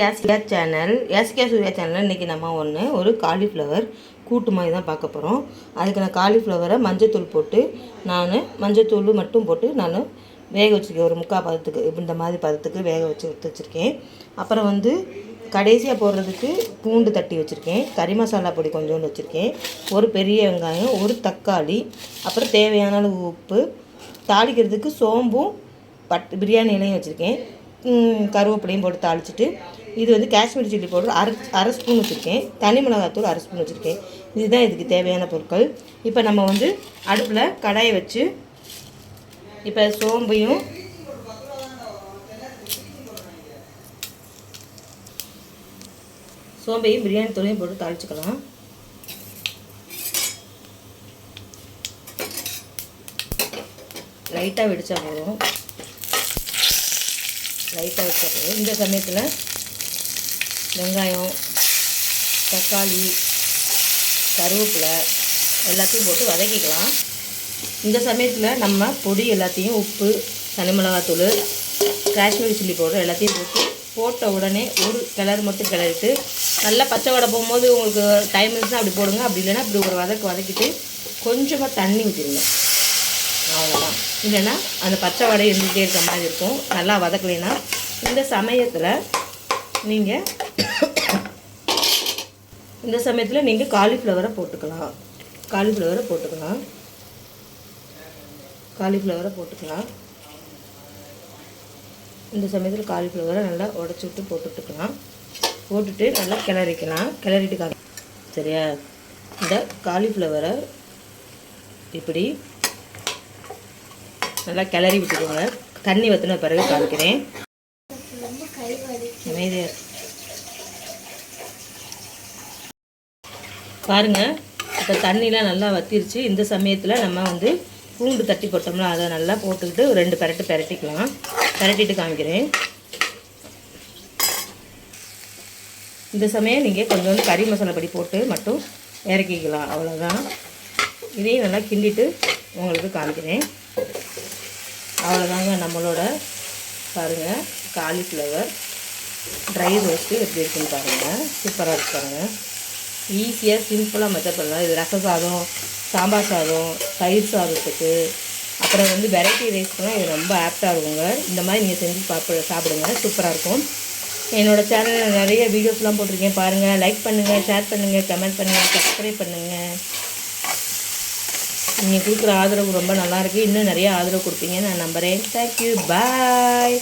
Yashika channel Yasika Surya channel இன்றைக்கி நம்ம ஒன்று ஒரு காலிஃப்ளவர் கூட்டு மாதிரி தான் பார்க்க போகிறோம் அதுக்கு நான் காலிஃப்ளவரை மஞ்சத்தூள் போட்டு நான் மஞ்சத்தூள் மட்டும் போட்டு நான் வேக வச்சுருக்கேன். ஒரு முக்கால் பதத்துக்கு இந்த மாதிரி பதத்துக்கு வேக வச்சு எடுத்து வச்சுருக்கேன். அப்புறம் வந்து கடைசியாக போடுறதுக்கு பூண்டு தட்டி வச்சுருக்கேன். கறி மசாலா பொடி கொஞ்சோண்டு வச்சுருக்கேன். ஒரு பெரிய வெங்காயம் ஒரு தக்காளி அப்புறம் தேவையான அளவு உப்பு தாளிக்கிறதுக்கு சோம்பும் பட் பிரியாணி இலையும் வச்சுருக்கேன். கருவேப்பிலையும் போட்டு தாளிச்சிட்டு இது வந்து காஷ்மீர் சில்லி பவுடர் அரை அரை ஸ்பூன் வச்சுருக்கேன். தனி மிளகாத்தூள் அரை ஸ்பூன் வச்சுருக்கேன். இதுதான் இதுக்கு தேவையான பொருட்கள். இப்போ நம்ம வந்து அடுப்பில் கடாயை வச்சு இப்போ சோம்பையும் சோம்பையும் பிரியாணி தூளையும் போட்டு தாளிச்சுக்கலாம். லைட்டாக வெடிச்சா போதும். லைட்டாக வச்சா இந்த சமயத்தில் வெங்காயம் தக்காளி கருவேப்பிலை எல்லாத்தையும் போட்டு வதக்கிக்கலாம். இந்த சமயத்தில் நம்ம பொடி எல்லாத்தையும் உப்பு தனி மிளகாத்தூள் காஷ்மீரி சில்லி பவுடர் எல்லாத்தையும் போட்டு போட்ட உடனே ஒரு கிளறு மட்டும் கிளறிட்டு நல்லா பச்சை வடை போகும்போது உங்களுக்கு டைம் இருந்துச்சுன்னா அப்படி போடுங்க. அப்படி இல்லைன்னா இப்படி ஒரு வதக்கு வதக்கிட்டு கொஞ்சமாக தண்ணி ஊற்றிடுங்க அவ்வளோதான் இல்லைன்னா அந்த பச்சை வடை இருந்துகிட்டே இருக்க மாதிரி இருக்கும். நல்லா வதக்கலைன்னா இந்த சமயத்தில் நீங்கள் இந்த சமயத்தில் நீங்கள் காலிஃப்ளவரை போட்டுக்கலாம். காலிஃப்ளவரை போட்டுக்கலாம். காலிஃப்ளவரை போட்டுக்கலாம். இந்த சமயத்தில் காலிஃப்ளவரை நல்லா உடச்சி விட்டு போட்டுட்டுக்கலாம் போட்டுட்டு நல்லா கிளறிக்கலாம். கிளறிட்டு சரியா? இந்த காலிஃப்ளவரை இப்படி நல்லா கிளறி விட்டுக்கோங்க. தண்ணி வற்றின பிறகு காமிக்கிறேன். அமைதியா பாருங்க இப்போ தண்ணிலாம் நல்லா வத்திருச்சு. இந்த சமயத்தில் நம்ம வந்து பூண்டு தட்டி போட்டோம்னா அதை நல்லா போட்டுக்கிட்டு ரெண்டு பெரட்டு பெரட்டிக்கலாம். பெரட்டிட்டு காமிக்கிறேன். இந்த சமயம் நீங்கள் கொஞ்சோண்டு கறி மசாலா பொடி போட்டு மட்டும் இறக்கிக்கலாம். அவ்வளோதான் இதையும் நல்லா கிண்டிட்டு உங்களுக்கு காமிக்கிறேன். அவ்வளோதாங்க நம்மளோட பாருங்கள் காலிஃப்ளவர் ட்ரை ரோஸ்ட்டு எப்படி இருக்குன்னு பாருங்கள் சூப்பராக இருக்கு பாருங்கள் ஈஸியாக சிம்பிளாக மெத்தட் பண்ணலாம். இது ரச சாதம் சாம்பார் சாதம் தயிர் சாதத்துக்கு. அப்புறம் வந்து வெரைட்டி ரைஸ்க்குலாம் இது ரொம்ப ஆப்டாக இருக்குங்க. இந்த மாதிரி நீங்கள் செஞ்சு சாப்பிட சாப்பிடுங்க. சூப்பராக இருக்கும். என்னோடய சேனலில் நிறைய வீடியோஸ்லாம் போட்டிருக்கேன். பாருங்கள் லைக் பண்ணுங்கள் ஷேர் பண்ணுங்கள் கமெண்ட் பண்ணுங்கள் சப்ஸ்கிரைப் பண்ணுங்கள் நீங்கள் கொடுக்குற ஆதரவு ரொம்ப நல்லாயிருக்கு இன்னும் நிறைய ஆதரவு கொடுப்பீங்க நான் நம்புகிறேன் தேங்க்யூ பாய்